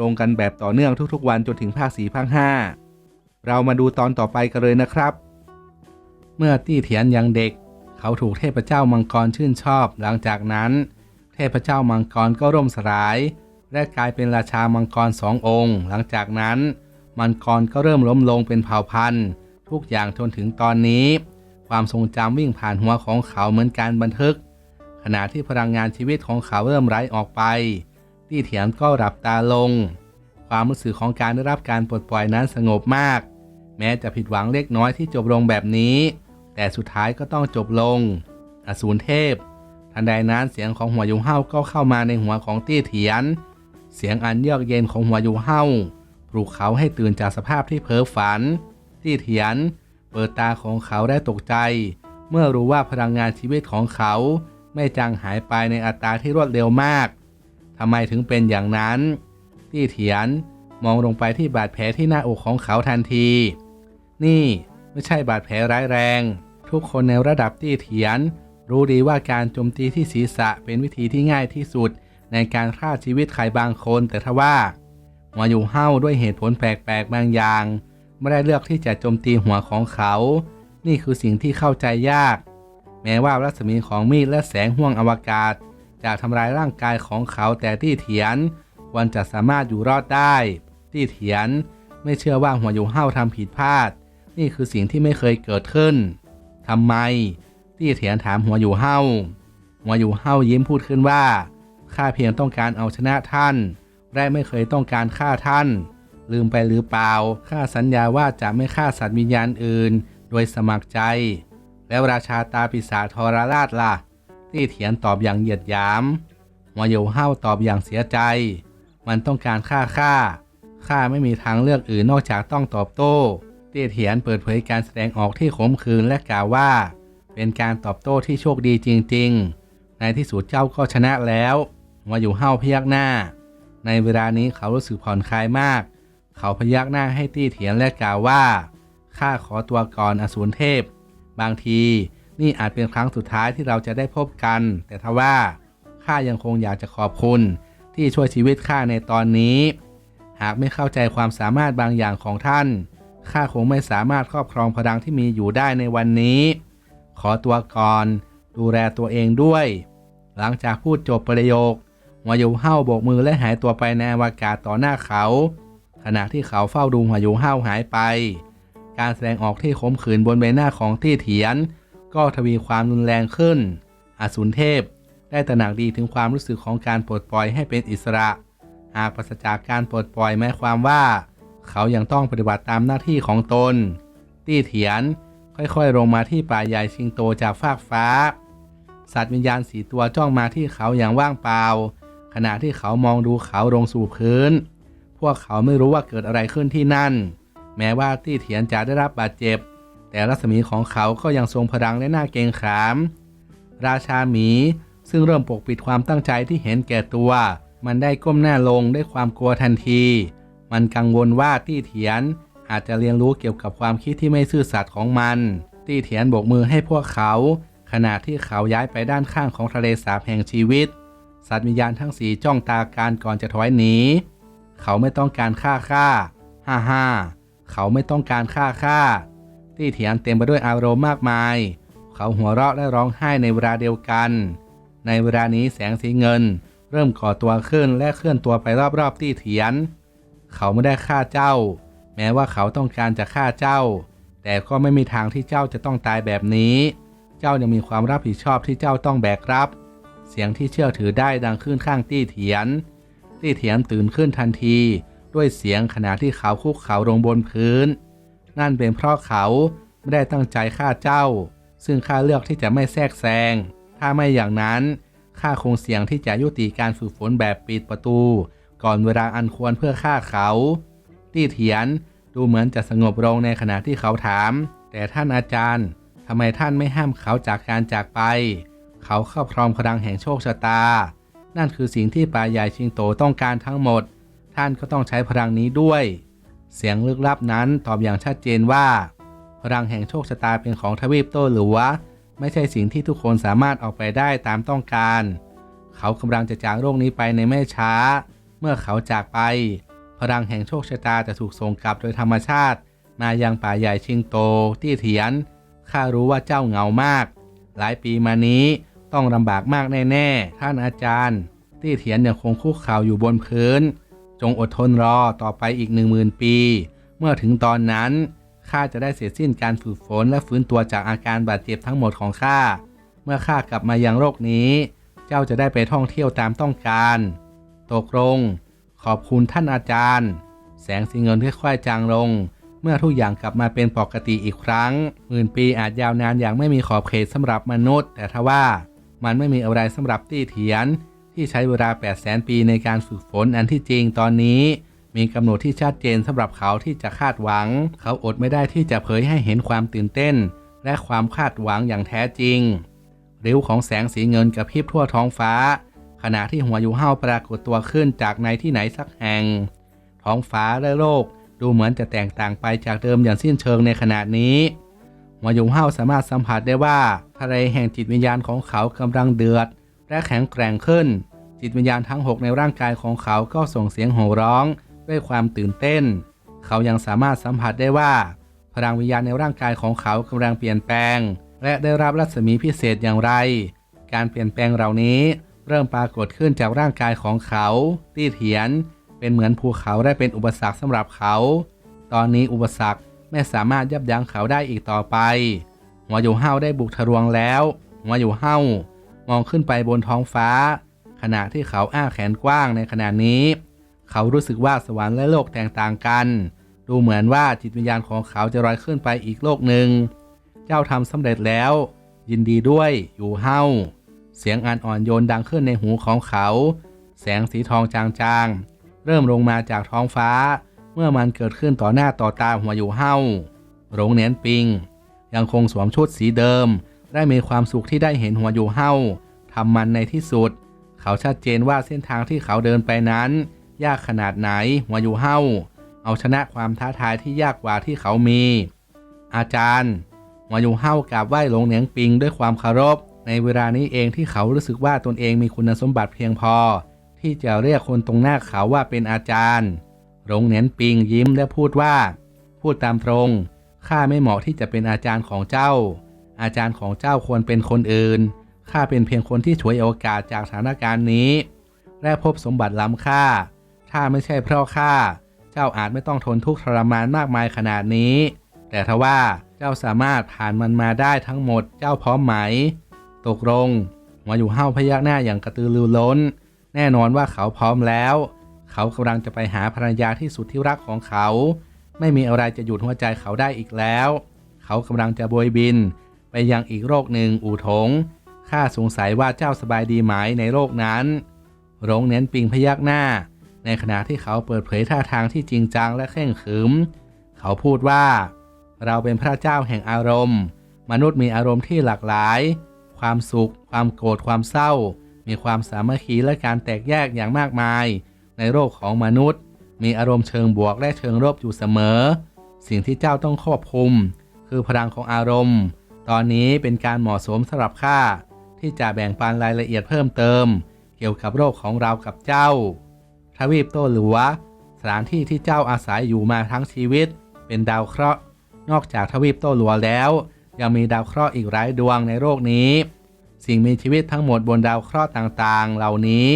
ลงกันแบบต่อเนื่องทุกๆ วันจนถึงภาคสีภาคห้าเรามาดูตอนต่อไปกันเลยนะครับ เมื่อตี้เถียนยังเด็ก เขาถูกเทพเจ้ามังกรชื่นชอบ หลังจากนั้น เทพเจ้ามังกรก็ร่มสลาย และกลายเป็นราชามังกรสององค์ หลังจากนั้น มังกรก็เริ่มล้มลงเป็นเผ่าพันธุ์ ทุกอย่างจนถึงตอนนี้ ความทรงจำวิ่งผ่านหัวของเขาเหมือนการบันทึก ขณะที่พลังงานชีวิตของเขาเริ่มไร้ออกไป ตี้เถียนก็หลับตาลง ความรู้สึกของการได้รับการปลดปล่อยนั้นสงบมาก แม้จะผิดหวังเล็กน้อยที่จบลงแบบนี้ แต่สุดท้ายก็ต้องจบลง อสูรเทพ ทันใดนั้นเสียงของหัวยูเฮาก็เข้ามาในหัวของตี้เถียน เสียงอันเยือกเย็นของหัวยูเฮาปลุกเขาให้ตื่นจากสภาพที่เพ้อฝัน ตี้เถียน เปิดตาของเขาได้ตกใจ เมื่อรู้ว่าพลังงานชีวิตของเขาไม่จางหายไปในอัตราที่รวดเร็วมาก ทำไมถึงเป็นอย่างนั้น ตี้เถียนมองลงไปที่บาดแผลที่หน้าอกของเขาทันที นี่ไม่ใช่บาดแผลร้ายแรง ทุกคนในระดับตี้เถียน รู้ดีว่าการโจมตีที่ศีรษะเป็นวิธีที่ง่ายที่สุด ในการฆ่าชีวิตใครบางคน แต่ทว่าหัวอยู่เห้าด้วยเหตุผลแปลกๆบางอย่าง ไม่ได้เลือกที่จะโจมตีหัวของเขา นี่คือสิ่งที่เข้าใจยาก แม้ว่ารัศมีของมีดและแสงห่วงอวกาศ จะทำลายร่างกายของเขาแต่ตี้เถียน วันจะสามารถอยู่รอดได้ตี้เถียนไม่เชื่อว่าหัวอยู่เห้าทำผิดพลาด นี่คือสิ่งที่ไม่เคยเกิดขึ้นทำไมตี้เถียนถามหัวอยู่เห้าหัวอยู่เห้ายิ้มพูดขึ้นว่าข้าเพียงต้องการเอาชนะท่าน และไม่เคยต้องการฆ่าท่าน ลืมไปหรือเปล่าข้าสัญญาว่าจะไม่ฆ่าสัตว์วิญญาณอื่น โดยสมัครใจ แล้วราชาตาปีศาจทรราชล่ะ ตี้เถียนตอบอย่างเหยียดหยามหัวอยู่เห้าตอบอย่างเสียใจ มันต้องการฆ่าข้าข้าไม่มีทางเลือกอื่นนอกจากต้องตอบโต้ เตี้ยเถียนเปิดเผยการแสดงออกที่ขมขื่นและกล่าวว่า เป็นการตอบโต้ที่โชคดีจริง ๆ ในที่สุดเจ้าก็ชนะแล้วหัวอยู่เห้าพยักหน้า ในเวลานี้เขารู้สึกผ่อนคลายมาก เขาพยักหน้าให้ตี้เถียนและกล่าวว่าข้าขอตัวก่อนอสูรเทพ บางที นี่อาจเป็นครั้งสุดท้ายที่เราจะได้พบกัน แต่ทว่าข้ายังคงอยากจะขอบคุณ ที่ช่วยชีวิตข้าในตอนนี้ หากไม่เข้าใจความสามารถบางอย่างของท่านข้าคงไม่สามารถครอบครองพลังที่มีอยู่ได้ในวันนี้ ขอตัวก่อน ดูแลตัวเองด้วย หลังจากพูดจบประโยคหัวยูเห้าโบกมือและหายตัวไปในอวกาศต่อหน้าเขา ขณะที่เขาเฝ้าดูหัวยูเห้าหายไป การแสดงออกที่ขมขื่นบนใบหน้าของตี้เถียน ก็ทวีความรุนแรงขึ้นอสูรเทพ ได้ตระหนักดีถึงความรู้สึกของการปลดปล่อยให้เป็นอิสระ หากปราศจากการปลดปล่อยหมายความว่า เขายังต้องปฏิบัติตามหน้าที่ของตน ตี้เถียนค่อยๆ ลงมาที่ป่าใหญ่ชิงโตจากฟากฟ้า สัตว์วิญญาณสีตัวจ้องมาที่เขาอย่างว่างเปล่า ขณะที่เขามองดูเขาลงสู่พื้น พวกเขาไม่รู้ว่าเกิดอะไรขึ้นที่นั่น แม้ว่าตี้เถียนจะได้รับบาดเจ็บ แต่รัศมีของเขาก็ยังทรงพลังและน่าเกรงขาม ราชาหมี ซึ่งเริ่มปกปิดความตั้งใจที่เห็นแก่ตัว มันได้ก้มหน้าลงด้วยความกลัวทันที มันกังวลว่าตี้เถียนอาจจะเรียนรู้เกี่ยวกับความคิดที่ไม่ซื่อสัตย์ของมัน ตี้เถียนโบกมือให้พวกเขา ขณะที่เขาย้ายไปด้านข้างของทะเลสาบแห่งชีวิต สัตว์วิญญาณทั้งสีจ้องตาการก่อนจะถอยหนี เขาไม่ต้องการฆ่าข้าฮ่าฮ่าเขาไม่ต้องการฆ่าข้า ตี้เถียนเต็มไปด้วยอารมณ์มากมาย เขาหัวเราะและร้องไห้ในเวลาเดียวกัน ในเวลานี้แสงสีเงิน เริ่มก่อตัวขึ้นและเคลื่อนตัวไปรอบๆตี้เถียน เขาไม่ได้ฆ่าเจ้า แม้ว่าเขาต้องการจะฆ่าเจ้า แต่ก็ไม่มีทางที่เจ้าจะต้องตายแบบนี้ เจ้ายังมีความรับผิดชอบที่เจ้าต้องแบกรับ เสียงที่เชื่อถือได้ดังขึ้นข้างตี้เถียน ตี้เถียนตื่นขึ้นทันที ด้วยเสียงขณะที่เขาคุกเข่าลงบนพื้น นั่นเป็นเพราะเขาไม่ได้ตั้งใจฆ่าเจ้า ซึ่งข้าเลือกที่จะไม่แทรกแซง ถ้าไม่อย่างนั้นข้าคงเสี่ยงที่จะยุติการฝึกฝนแบบปิดประตู ก่อนเวลาอันควรเพื่อฆ่าเขาตี้เถียนดูเหมือนจะสงบลงในขณะที่เขาถาม แต่ท่านอาจารย์ทำไมท่านไม่ห้ามเขาจากการจากไป เขาครอบครองพลังแห่งโชคชะตา นั่นคือสิ่งที่ป่าใหญ่ชิงโตต้องการทั้งหมด ท่านก็ต้องใช้พลังนี้ด้วย เสียงลึกลับนั้นตอบอย่างชัดเจนว่า พลังแห่งโชคชะตาเป็นของทวีปโต้หลัว ไม่ใช่สิ่งที่ทุกคนสามารถเอาไปได้ตามต้องการ เขากำลังจะจากโลกนี้ไปในไม่ช้า เมื่อเขาจากไป พลังแห่งโชคชะตาจะถูกส่งกลับโดยธรรมชาติ มายังป่าใหญ่ชิงโตที่เถียนข้ารู้ว่าเจ้าเหงามาก หลายปีมานี้ต้องลำบากมากแน่ ๆ ท่านอาจารย์ ที่เถียนยังคงคุกเข่าอยู่บนพื้น จงอดทนรอต่อไปอีกหนึ่งหมื่นปี เมื่อถึงตอนนั้นข้าจะได้เสร็จสิ้นการฝึกฝนและฟื้นตัวจากอาการบาดเจ็บทั้งหมดของข้า เมื่อข้ากลับมายังโลกนี้ เจ้าจะได้ไปท่องเที่ยวตามต้องการ ตกลง ขอบคุณท่านอาจารย์ แสงสีเงินค่อยๆจางลง เมื่อทุกอย่างกลับมาเป็นปกติอีกครั้ง หมื่นปีอาจยาวนานอย่างไม่มีขอบเขตสำหรับมนุษย์ แต่ทว่ามันไม่มีอะไรสำหรับตี้เถียน ที่ใช้เวลา 8 0 0แสนปีในการฝึกฝนอันที่จริงตอนนี้ มีกำหนดที่ชัดเจนสำหรับเขาที่จะคาดหวัง เขาอดไม่ได้ที่จะเผยให้เห็นความตื่นเต้น และความคาดหวังอย่างแท้จริงริ้วของแสงสีเงินกระพริบทั่วท้องฟ้า ขณะที่หัวยูเฮาปรากฏตัวขึ้นจากในที่ไหนสักแห่ง ท้องฟ้าและโลกดูเหมือนจะแตกต่างไปจากเดิมอย่างสิ้นเชิงในขณะนี้หัวยูเฮาสามารถสัมผัสได้ว่าทะเลแห่งจิตวิญญาณของเขากำลังเดือด และแข็งแกร่งขึ้น จิตวิญญาณทั้ง 6 ในร่างกายของเขาก็ส่งเสียงโห่ร้องด้วยความตื่นเต้น เขายังสามารถสัมผัสได้ว่า พลังวิญญาณในร่างกายของเขากำลังเปลี่ยนแปลง และได้รับรัศมีพิเศษอย่างไร การเปลี่ยนแปลงเหล่านี้ เริ่มปรากฏขึ้นจากร่างกายของเขาตี้เถียน เป็นเหมือนภูเขาได้เป็นอุปสรรคสำหรับเขา ตอนนี้อุปสรรคไม่สามารถยับยั้งเขาได้อีกต่อไป หัวอยู่เฮาได้บุกทะลวงแล้ว หัวอยู่เฮา มองขึ้นไปบนท้องฟ้า ขณะที่เขาอ้าแขนกว้างในขณะนี้ เขารู้สึกว่าสวรรค์และโลกแตกต่างกัน ดูเหมือนว่าจิตวิญญาณของเขาจะลอยขึ้นไปอีกโลกหนึ่ง เจ้าทำสำเร็จแล้ว ยินดีด้วยอยู่เฮาเสียงอันอ่อนโยนดังขึ้นในหูของเขา แสงสีทองจางๆ เริ่มลงมาจากท้องฟ้า เมื่อมันเกิดขึ้นต่อหน้าต่อตาหัวอยู่เฮาโรงเนียนปิง ยังคงสวมชุดสีเดิม ได้มีความสุขที่ได้เห็นหัวอยู่เฮาทำมันในที่สุด เขาชัดเจนว่าเส้นทางที่เขาเดินไปนั้น ยากขนาดไหนหัวอยู่เฮาเอาชนะความท้าทายที่ยากกว่าที่เขามี อาจารย์หัวอยู่เฮากราบไหว้หลงเหนียงปิงด้วยความเคารพ ในเวลานี้เองที่เขารู้สึกว่าตนเองมีคุณสมบัติเพียงพอ ที่จะเรียกคนตรงหน้าเขาว่าเป็นอาจารย์หลงเหนียนปิงยิ้มและพูดว่า พูดตามตรงข้าไม่เหมาะที่จะเป็นอาจารย์ของเจ้า อาจารย์ของเจ้าควรเป็นคนอื่น ข้าเป็นเพียงคนที่ฉวยโอกาสจากสถานการณ์นี้ และพบสมบัติล้ำค่า ถ้าไม่ใช่เพราะข้า เจ้าอาจไม่ต้องทนทุกข์ทรมานมากมายขนาดนี้ แต่ทว่าเจ้าสามารถผ่านมันมาได้ทั้งหมด เจ้าพร้อมไหม ตกลงหัวอยู่เห้าพยักหน้าอย่างกระตือรือร้น แน่นอนว่าเขาพร้อมแล้ว เขากำลังจะไปหาภรรยาที่สุดที่รักของเขา ไม่มีอะไรจะหยุดหัวใจเขาได้อีกแล้ว เขากำลังจะโบยบิน ไปยังอีกโลกหนึ่งอู่ถงข้าสงสัยว่าเจ้าสบายดีไหมในโลกนั้นโรงเน้นปิงพยักหน้า ในขณะที่เขาเปิดเผยท่าทางที่จริงจังและเคร่งขรึม เขาพูดว่า เราเป็นพระเจ้าแห่งอารมณ์ มนุษย์มีอารมณ์ที่หลากหลาย ความสุข ความโกรธความเศร้า มีความสามัคคีและการแตกแยกอย่างมากมาย ในโลกของมนุษย์ มีอารมณ์เชิงบวกและเชิงลบอยู่เสมอ สิ่งที่เจ้าต้องควบคุม คือพลังของอารมณ์ ตอนนี้เป็นการเหมาะสมสำหรับข้าที่จะแบ่งปันรายละเอียดเพิ่มเติม เกี่ยวกับโลกของเรากับเจ้า ทวีปโตหลัว สถานที่ที่เจ้าอาศัยอยู่มาทั้งชีวิต เป็นดาวเคราะห์ นอกจากทวีปโตหลัวแล้ว ยังมีดาวเคราะห์อีกหลายดวงในโลกนี้ สิ่งมีชีวิตทั้งหมดบนดาวเคราะห์ต่างๆ เหล่านี้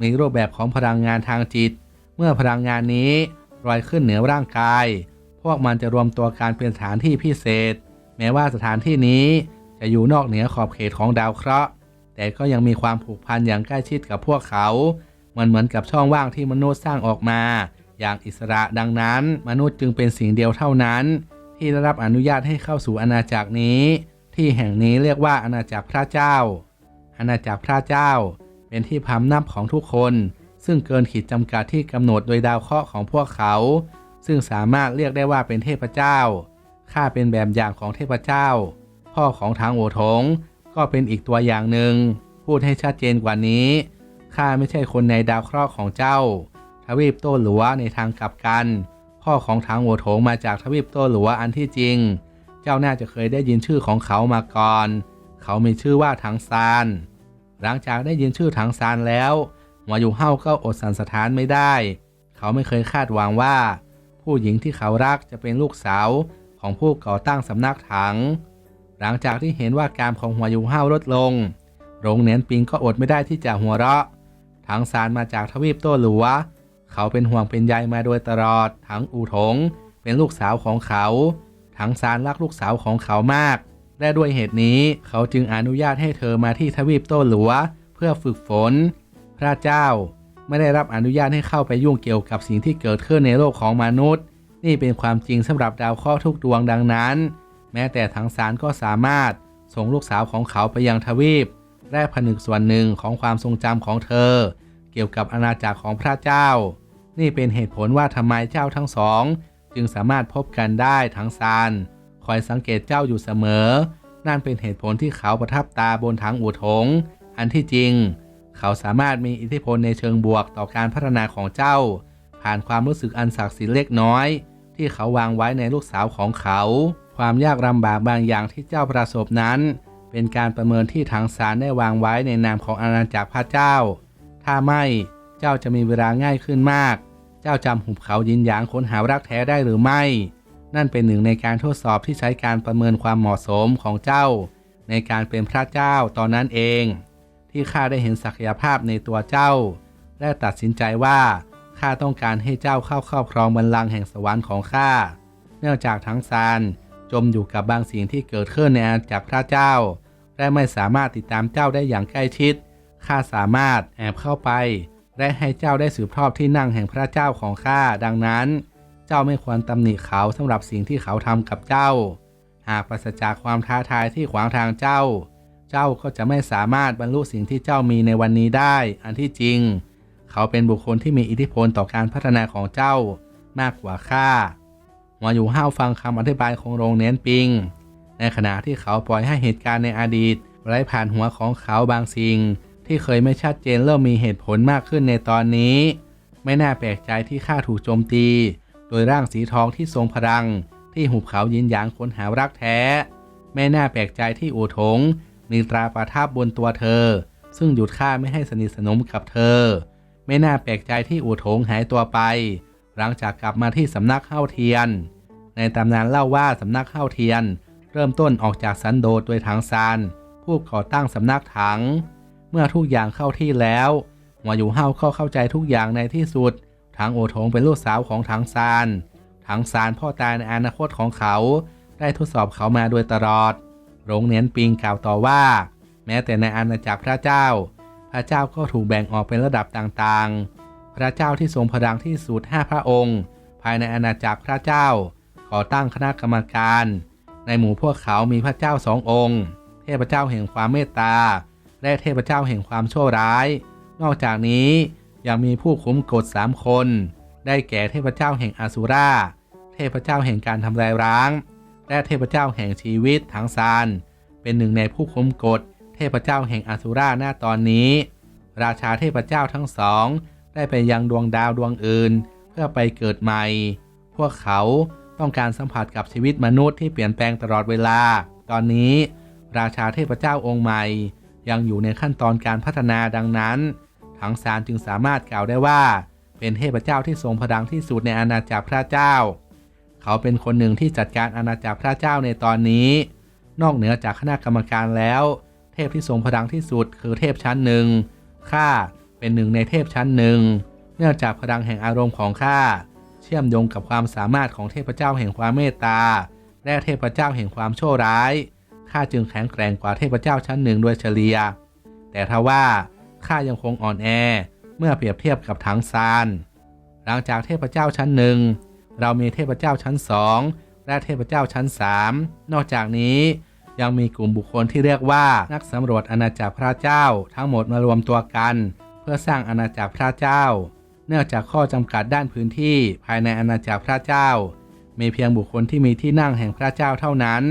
มีรูปแบบของพลังงานทางจิต เมื่อพลังงานนี้ลอยขึ้นเหนือร่างกาย พวกมันจะรวมตัวกันเป็นสถานที่พิเศษ แม้ว่าสถานที่นี้จะอยู่นอกเหนือขอบเขตของดาวเคราะห์ แต่ก็ยังมีความผูกพันอย่างใกล้ชิดกับพวกเขา มันเหมือนกับช่องว่างที่มนุษย์สร้างออกมา อย่างอิสระดังนั้น มนุษย์จึงเป็นสิ่งเดียวเท่านั้น ที่ได้รับอนุญาตให้เข้าสู่อาณาจักรนี้ ที่แห่งนี้เรียกว่าอาณาจักรพระเจ้า อาณาจักรพระเจ้า เป็นที่พำนับของทุกคน ซึ่งเกินขีดจำกัดที่กำหนดโดยดาวเคราะห์ของพวกเขา ซึ่งสามารถเรียกได้ว่าเป็นเทพเจ้า ข้าเป็นแบบอย่างของเทพเจ้า พ่อของทางโอทงก็เป็นอีกตัวอย่างหนึ่ง พูดให้ชัดเจนกว่านี้ ข้าไม่ใช่คนในดาวเคราะห์ของเจ้า ทวีปโต้หลัวในทางกลับกัน พ่อของทางโอโถงมาจากทวีปโต้หลัวอันที่จริง เจ้าน่าจะเคยได้ยินชื่อของเขามาก่อน เขามีชื่อว่าถังซาน หลังจากได้ยินชื่อถังซานแล้วหัวอยู่เฮาก็อดสันสถานไม่ได้ เขาไม่เคยคาดหวังว่า ผู้หญิงที่เขารักจะเป็นลูกสาว ของผู้ก่อตั้งสำนักถัง หลังจากที่เห็นว่าการของหัวยู่เฮาลดลง โรงเนียนปิงก็อดไม่ได้ที่จะหัวเราะถังซานมาจากทวีปโต้หลัว เขาเป็นห่วงเป็นใยมาโดยตลอดถังอูถงเป็นลูกสาวของเขาถังซานรักลูกสาวของเขามาก และด้วยเหตุนี้เขาจึงอนุญาตให้เธอมาที่ทวีปโต้หลัว เพื่อฝึกฝน พระเจ้าไม่ได้รับอนุญาตให้เข้าไปยุ่งเกี่ยวกับสิ่งที่เกิดขึ้นในโลกของมนุษย์ นี่เป็นความจริงสำหรับดาวเคราะห์ทุกดวงดังนั้น แม้แต่ถังซานก็สามารถส่งลูกสาวของเขาไปยังทวีปและผนึกส่วนหนึ่งของความทรงจำของเธอ เกี่ยวกับอาณาจักรของพระเจ้า นี่เป็นเหตุผลว่าทำไมเจ้าทั้งสอง จึงสามารถพบกันได้ทั้งซานคอยสังเกตเจ้าอยู่เสมอ นั่นเป็นเหตุผลที่เขาประทับตาบนถังอูถง อันที่จริง เขาสามารถมีอิทธิพลในเชิงบวกต่อการพัฒนาของเจ้า ผ่านความรู้สึกอันศักดิ์สิทธิ์เล็กน้อย ที่เขาวางไว้ในลูกสาวของเขา ความยากลำบากบางอย่างที่เจ้าประสบนั้น เป็นการประเมินที่ทางสารได้วางไว้ในนามของอาณาจักรพระเจ้า ถ้าไม่เจ้าจะมีเวลาง่ายขึ้นมาก เจ้าจำหุบเขายินหยางค้นหารักแท้ได้หรือไม่ นั่นเป็นหนึ่งในการทดสอบที่ใช้การประเมินความเหมาะสมของเจ้า ในการเป็นพระเจ้าตอนนั้นเอง ที่ข้าได้เห็นศักยภาพในตัวเจ้า และตัดสินใจว่า ข้าต้องการให้เจ้าเข้าครอบครองบัลลังก์แห่งสวรรค์ของข้า เนื่องจากทั้งซานจมอยู่กับบางสิ่งที่เกิดขึ้นในอาณาจักรพระเจ้า และไม่สามารถติดตามเจ้าได้อย่างใกล้ชิด ข้าสามารถแอบเข้าไป และให้เจ้าได้สืบทอดที่นั่งแห่งพระเจ้าของข้า ดังนั้น เจ้าไม่ควรตำหนิเขาสำหรับสิ่งที่เขาทำกับเจ้า หากปราศจากความท้าทายที่ขวางทางเจ้า เจ้าก็จะไม่สามารถบรรลุสิ่งที่เจ้ามีในวันนี้ได้ อันที่จริง เขาเป็นบุคคลที่มีอิทธิพลต่อการพัฒนาของเจ้ามากกว่าข้าหัวอยู่ห้าวฟังคำอธิบายของโรงเน้นปิง ในขณะที่เขาปล่อยให้เหตุการณ์ในอดีตไร้ผ่านหัวของเขาบางสิ่ง ที่เคยไม่ชัดเจนเริ่มมีเหตุผลมากขึ้นในตอนนี้ ไม่น่าแปลกใจที่ข้าถูกโจมตี โดยร่างสีทองที่ทรงพลัง ที่หุบเขายินหยางค้นหารักแท้ ไม่น่าแปลกใจที่อูถงมีตราประทับบนตัวเธอ ซึ่งหยุดข้าไม่ให้สนิทสนมกับเธอ ไม่น่าแปลกใจที่อูถงหายตัวไป หลังจากกลับมาที่สำนักเข้าเทียน ในตำนานเล่าว่าสำนักเข้าเทียน เริ่มต้นออกจากสันโดษโดยถังซาน ผู้ก่อตั้งสำนักถัง เมื่อทุกอย่างเข้าที่แล้วหัวอยู่เฮาก็เข้าใจทุกอย่างในที่สุดถังโอทงเป็นลูกสาวของถังซานถังซานพ่อตายในอนาคตของเขา ได้ทดสอบเขามาโดยตลอดโรงเนียนปิงกล่าวต่อว่า แม้แต่ในอาณาจักรพระเจ้า พระเจ้าก็ถูกแบ่งออกเป็นระดับต่างๆ พระเจ้าที่ทรงพลังที่สุดห้าพระองค์ ภายในอาณาจักรพระเจ้าก่อตั้งคณะกรรมการ ในหมู่พวกเขามีพระเจ้าสององค์ เทพเจ้าแห่งความเมตตา และเทพเจ้าแห่งความชั่วร้าย นอกจากนี้ยังมีผู้คุมกฎสามคน ได้แก่เทพเจ้าแห่งอาสุราเทพเจ้าแห่งการทำลายร้าง และเทพเจ้าแห่งชีวิตทั้งซาน เป็นหนึ่งในผู้คุมกฎ เทพเจ้าแห่งอสุราหน้าตอนนี้ ราชาเทพเจ้าทั้งสอง ได้ไปยังดวงดาวดวงอื่น เพื่อไปเกิดใหม่ พวกเขาต้องการสัมผัสกับชีวิตมนุษย์ที่เปลี่ยนแปลงตลอดเวลา ตอนนี้ ราชาเทพเจ้าองค์ใหม่ ยังอยู่ในขั้นตอนการพัฒนาดังนั้น ถังซานจึงสามารถกล่าวได้ว่า เป็นเทพเจ้าที่ทรงพลังที่สุดในอาณาจักรพระเจ้า เขาเป็นคนหนึ่งที่จัดการอาณาจักรพระเจ้าในตอนนี้ นอกเหนือจากคณะกรรมการแล้ว เทพที่ทรงพลังที่สุด คือเทพชั้นหนึ่งข้าเป็นหนึ่งในเทพชั้นหนึ่งเนื่องจากพลังแห่งอารมณ์ของข้าเชื่อมโยงกับความสามารถของเทพเจ้าแห่งความเมตตา และเทพเจ้าแห่งความโชั่วร้ายข้าจึงแข็งแกร่งกว่าเทพเจ้าชั้นหนึ่งโดยเฉลี่ย แต่ทว่าข้ายังคงอ่อนแอเมื่อเปรียบเทียบกับถังซาน หลังจากเทพเจ้าชั้นหนึ่งเรามีเทพเจ้าชั้นสองและเทพเจ้าชั้นสามนอกจากนี้ ยังมีกลุ่มบุคคลที่เรียกว่านักสำรวจอาณาจักรพระเจ้า ทั้งหมดมารวมตัวกัน เพื่อสร้างอาณาจักรพระเจ้า เนื่องจากข้อจำกัดด้านพื้นที่ภายในอาณาจักรพระเจ้า มีเพียงบุคคลที่มีที่นั่งแห่งพระเจ้าเท่านั้น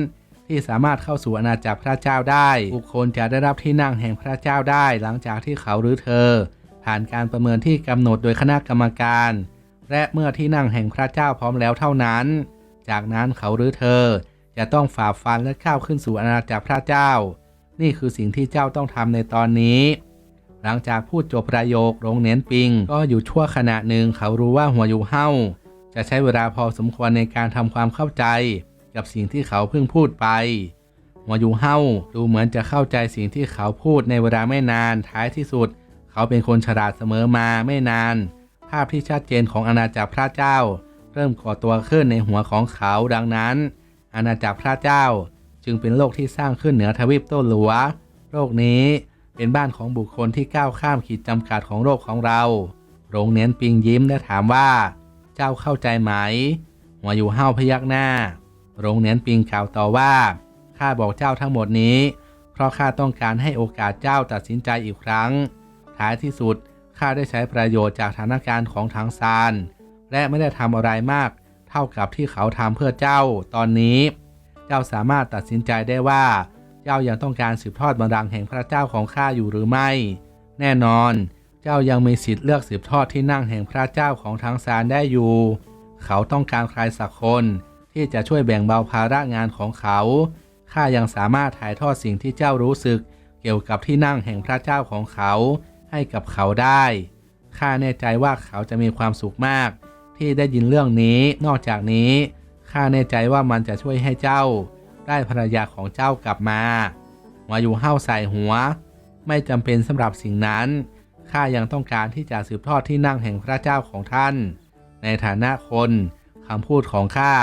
ที่สามารถเข้าสู่อาณาจักรพระเจ้าได้ บุคคลจะได้รับที่นั่งแห่งพระเจ้าได้ หลังจากที่เขาหรือเธอ ผ่านการประเมินที่กำหนดโดยคณะกรรมการ และเมื่อที่นั่งแห่งพระเจ้าพร้อมแล้วเท่านั้น จากนั้นเขาหรือเธอ จะต้องฝ่าฟันและก้าขึ้นสู่อาณาจักรพระเจ้า นี่คือสิ่งที่เจ้าต้องทำในตอนนี้ หลังจากพูดจบประโยคโรงเน้นปิง ก็อยู่ชั่วขณะหนึ่งเขารู้ว่าหัวอยู่เฮ้าจะใช้เวลาพอสมควรในการทำความเข้าใจ กับสิ่งที่เขาเพิ่งพูดไปหัวอยู่เฮ้าดูเหมือนจะเข้าใจสิ่งที่เขาพูดในเวลาไม่นานท้ายที่สุด เขาเป็นคนฉลาดเสมอมาไม่นาน ภาพที่ชัดเจนของอาณาจักรพระเจ้า เริ่มก่อตัวขึ้นในหัวของเขาดังนั้น อาณาจักรพระเจ้า จึงเป็นโลกที่สร้างขึ้นเหนือทวีปโต้หลัว โลกนี้เป็นบ้านของบุคคลที่ก้าวข้ามขีดจำกัดของโลกของเรา โรงเน้นปิงยิ้มและถามว่า เจ้าเข้าใจไหม หัวอยู่ห้าวพยักหน้า โรงเน้นปิงกล่าวต่อว่า ข้าบอกเจ้าทั้งหมดนี้ เพราะข้าต้องการให้โอกาสเจ้าตัดสินใจอีกครั้ง ท้ายที่สุดข้าได้ใช้ประโยชน์จากสถานการณ์ของทางซาน และไม่ได้ทำอะไรมาก เท่ากับที่เขาทำเพื่อเจ้าตอนนี้ เจ้าสามารถตัดสินใจได้ว่า เจ้ายังต้องการสืบทอดบัลลังก์แห่งพระเจ้าของข้าอยู่หรือไม่ แน่นอน เจ้ายังมีสิทธิ์เลือกสืบทอดที่นั่งแห่งพระเจ้าของทางซานได้อยู่ เขาต้องการใครสักคนที่จะช่วยแบ่งเบาภาระงานของเขา ข้ายังสามารถถ่ายทอดสิ่งที่เจ้ารู้สึก เกี่ยวกับที่นั่งแห่งพระเจ้าของเขา ให้กับเขาได้ ข้าแน่ใจว่าเขาจะมีความสุขมาก ที่ได้ยินเรื่องนี้นอกจากนี้ข้าแน่ใจว่ามันจะช่วยให้เจ้า ได้ภรรยาของเจ้ากลับมามาอยู่ห้าวใส่หัว ไม่จำเป็นสำหรับสิ่งนั้นข้ายังต้องการที่จะสืบทอดที่นั่งแห่งพระเจ้าของท่าน ในฐานะคนคำพูดของข้า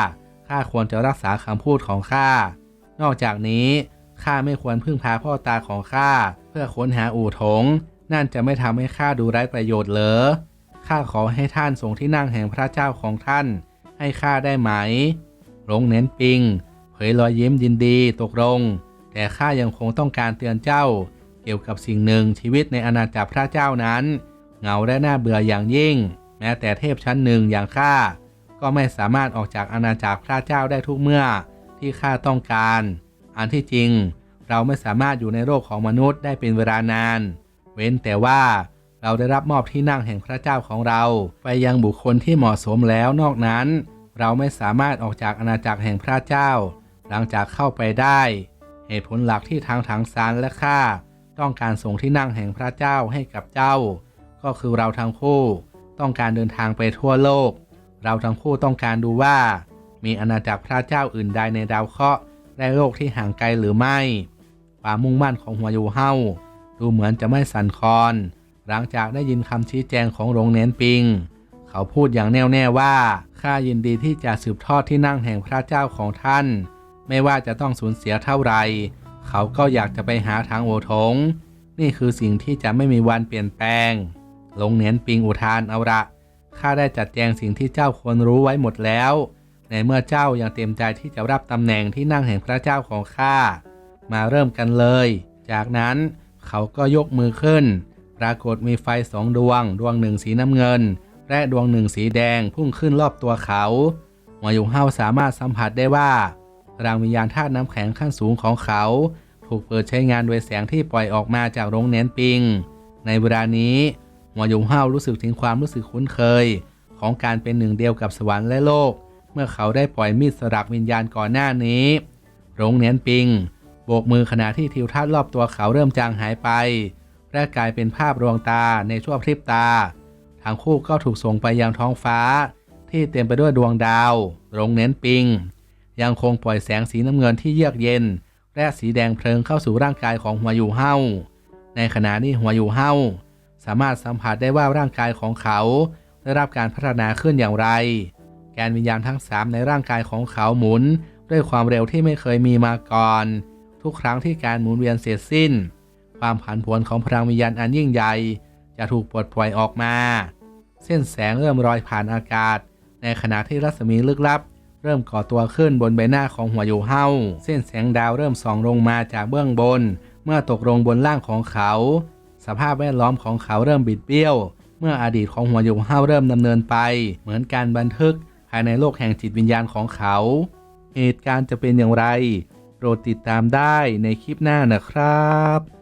ข้าควรจะรักษาคำพูดของข้านอกจากนี้ข้าไม่ควรพึ่งพาพ่อตาของข้าเพื่อค้นหาอู่ถง นั่นจะไม่ทำให้ข้าดูไร้ประโยชน์เหรอ ข้าขอให้ท่านทรงที่นั่งแห่งพระเจ้าของท่าน ให้ข้าได้ไหมหลงเน้นปิง เผยรอยยิ้มยินดีตกลง แต่ข้ายังคงต้องการเตือนเจ้า เกี่ยวกับสิ่งหนึ่งชีวิตในอาณาจักรพระเจ้านั้น เหงาและน่าเบื่ออย่างยิ่ง แม้แต่เทพชั้นหนึ่งอย่างข้าก็ไม่สามารถออกจากอาณาจักรพระเจ้าได้ทุกเมื่อที่ข้าต้องการ อันที่จริง เราไม่สามารถอยู่ในโลกของมนุษย์ได้เป็นเวลานาน เว้นแต่ว่า เราได้รับมอบที่นั่งแห่งพระเจ้าของเรา ไปยังบุคคลที่เหมาะสมแล้วนอกนั้น เราไม่สามารถออกจากอาณาจักรแห่งพระเจ้า หลังจากเข้าไปได้ เหตุผลหลักที่ทางถังซานและข้าต้องการส่งที่นั่งแห่งพระเจ้าให้กับเจ้า ก็คือเราทั้งคู่ ต้องการเดินทางไปทั่วโลก เราทั้งคู่ต้องการดูว่า มีอาณาจักรพระเจ้าอื่นใดในดาวเคราะห์และโลกที่ห่างไกลหรือไม่ความมุ่งมั่นของหัวยูเฮาดูเหมือนจะไม่สั่นคลอน หลังจากได้ยินคำชี้แจงของโรงเน้นปิง เขาพูดอย่างแน่วแน่ว่าข้ายินดีที่จะสืบทอดที่นั่งแห่งพระเจ้าของท่าน ไม่ว่าจะต้องสูญเสียเท่าไหร่เขาก็อยากจะไปหาทางโอทง นี่คือสิ่งที่จะไม่มีวันเปลี่ยนแปลงลงเน้นปิงอุทานเอาละข้าได้จัดแจงสิ่งที่เจ้าควรรู้ไว้หมดแล้ว ในเมื่อเจ้ายังเต็มใจที่จะรับตำแหน่งที่นั่งแห่งพระเจ้าของข้า มาเริ่มกันเลย จากนั้นเขาก็ยกมือขึ้น รากฏมีไฟสองดวง ดวงหนึ่งสีน้ำเงิน และดวงหนึ่งสีแดงพุ่งขึ้นรอบตัวเขาหัวยุงเฮาสามารถสัมผัสได้ว่าพลังวิญญาณธาตุน้ำแข็งขั้นสูงของเขา ถูกเปิดใช้งานโดยแสงที่ปล่อยออกมาจากโรงเน้นปิง ในเวลานี้หัวยุงเฮารู้สึกถึงความรู้สึกคุ้นเคย ของการเป็นหนึ่งเดียวกับสวรรค์และโลก เมื่อเขาได้ปล่อยมีดสลักวิญญาณก่อนหน้านี้โรงเน้นปิงโบกมือขณะที่ทิวทัศน์รอบตัวเขาเริ่มจางหายไป และกลายเป็นภาพรวงตาในชั่วพริบตา ทั้งคู่ก็ถูกส่งไปยังท้องฟ้า ที่เต็มไปด้วยดวงดาวโรงเน้นปิง ยังคงปล่อยแสงสีน้ำเงินที่เยือกเย็น และสีแดงเพลิงเข้าสู่ร่างกายของหัวอยู่เฮาในขณะนี้หัวอยู่เฮาสามารถสัมผัสได้ว่าร่างกายของเขา ได้รับการพัฒนาขึ้นอย่างไร แกนวิญญาณทั้งสามในร่างกายของเขาหมุน ด้วยความเร็วที่ไม่เคยมีมาก่อน ทุกครั้งที่การหมุนเวียนเสร็จสิ้น ความผันผวนของพลังวิญญาณอันยิ่งใหญ่ จะถูกปลดปล่อยออกมา เส้นแสงเริ่มลอยผ่านอากาศ ในขณะที่รัศมีลึกลับ เริ่มก่อตัวขึ้นบนใบหน้าของหัวอยู่เฮาเส้นแสงดาวเริ่มส่องลงมาจากเบื้องบน เมื่อตกลงบนล่างของเขา สภาพแวดล้อมของเขาเริ่มบิดเบี้ยวเมื่ออดีตของหัวหยกห้าเริ่มดำเนินไป เหมือนการบันทึกภายในโลกแห่งจิตวิญญาณของเขา เหตุการณ์จะเป็นอย่างไร โปรดติดตามได้ในคลิปหน้านะครับ